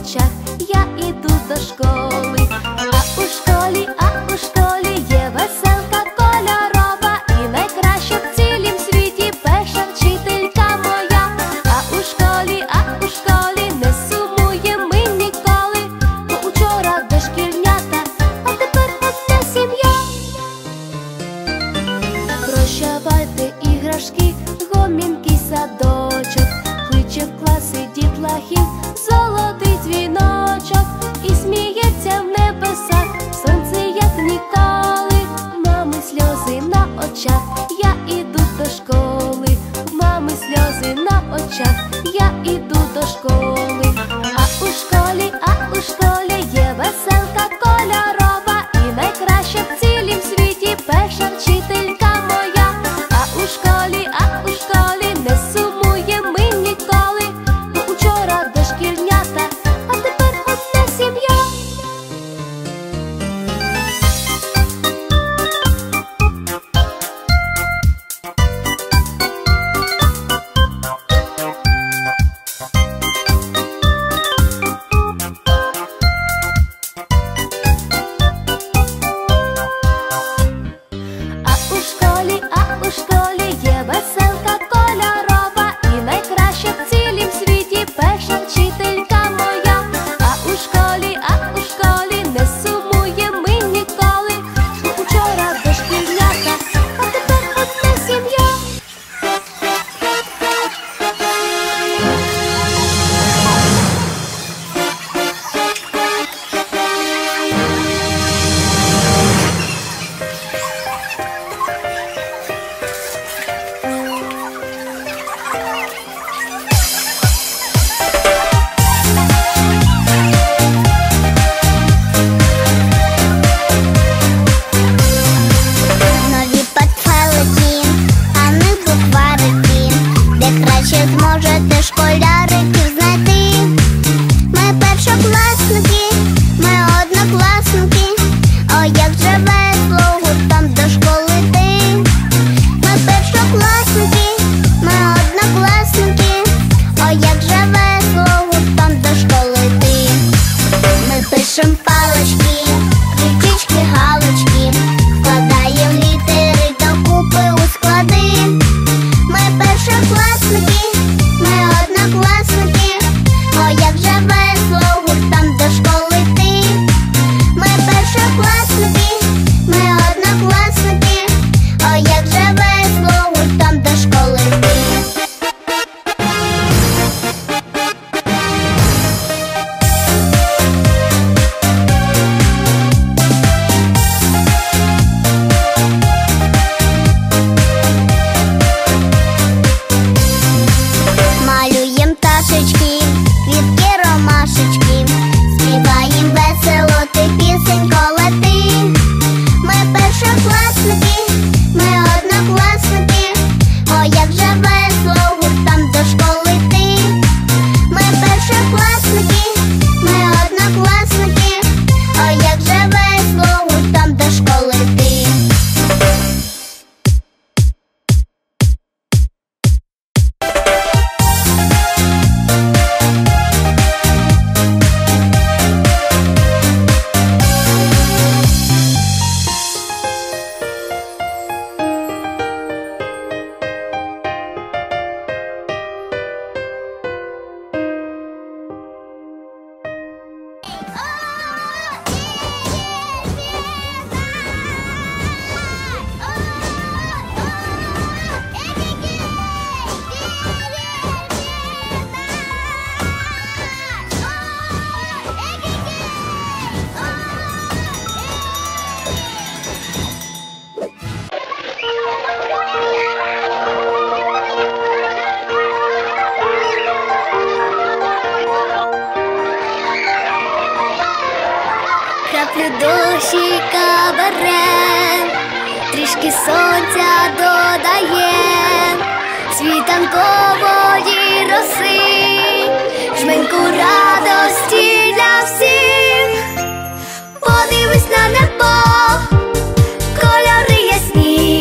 очах, я іду до школи. краплю дощі кабере, трішки сонця додає, світанкової роси, жменьку радості для всіх, подивись на небо, кольори ясні,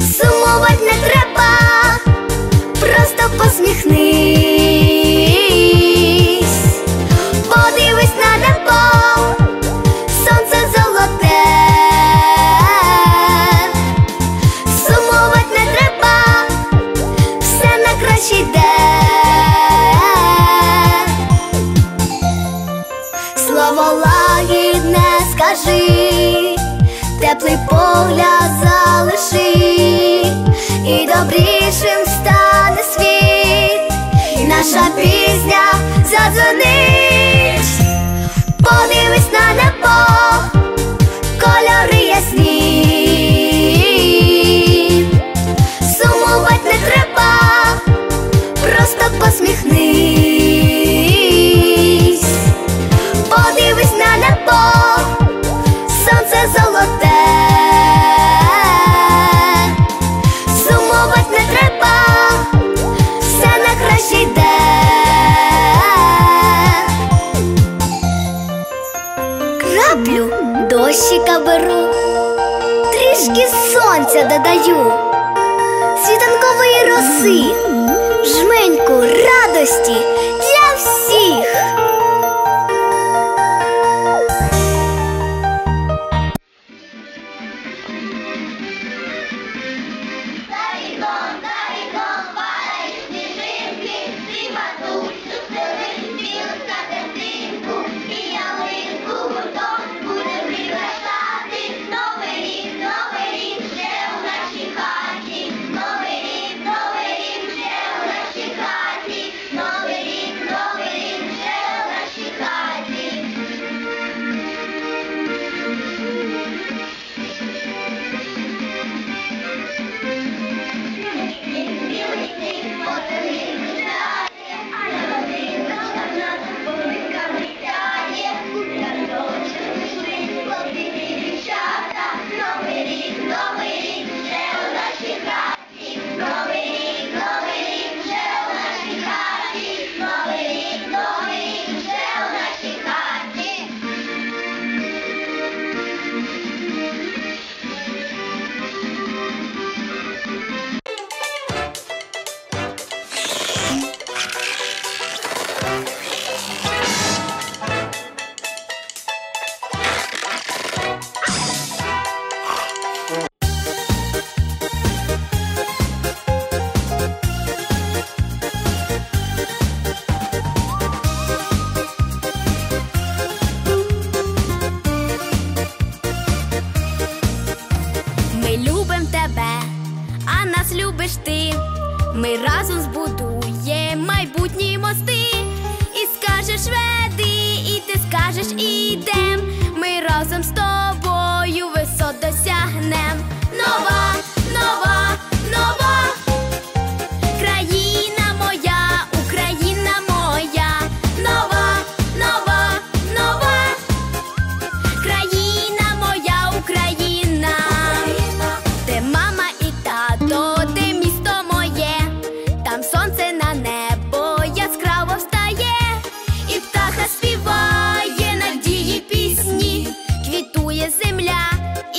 сумувати не треба, просто посміхнись. добрішим стане світ, і наша пісня задзвонить, подивись на небо, кольори ясні, сумувати не треба, просто посміхнись.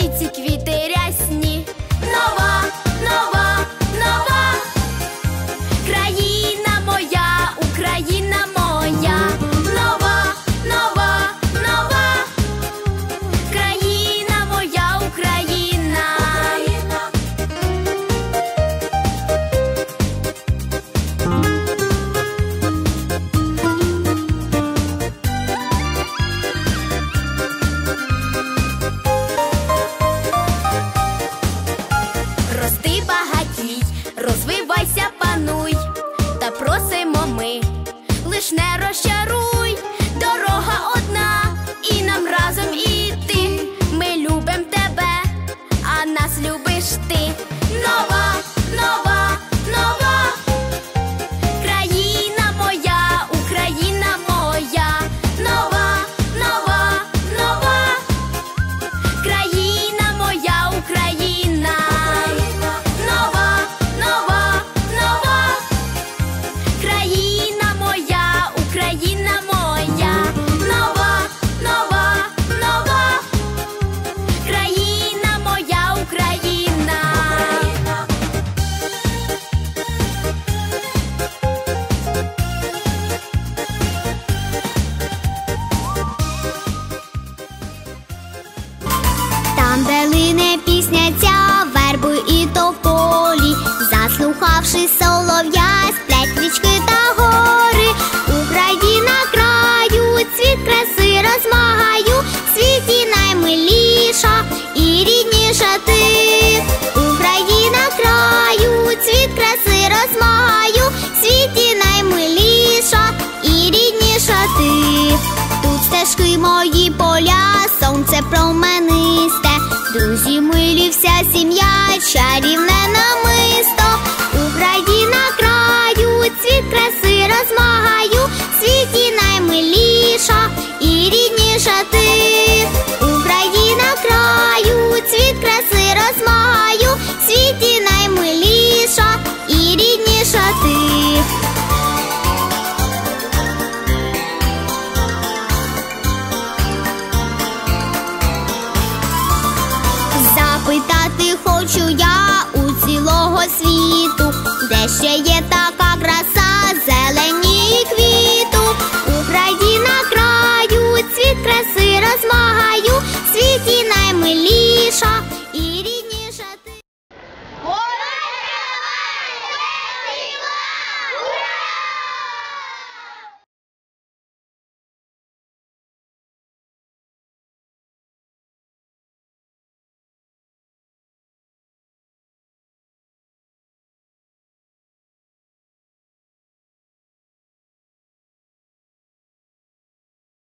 і цікаві. мої поля, сонце променисте, друзі милі, вся сім'я чарівне нами. 刷一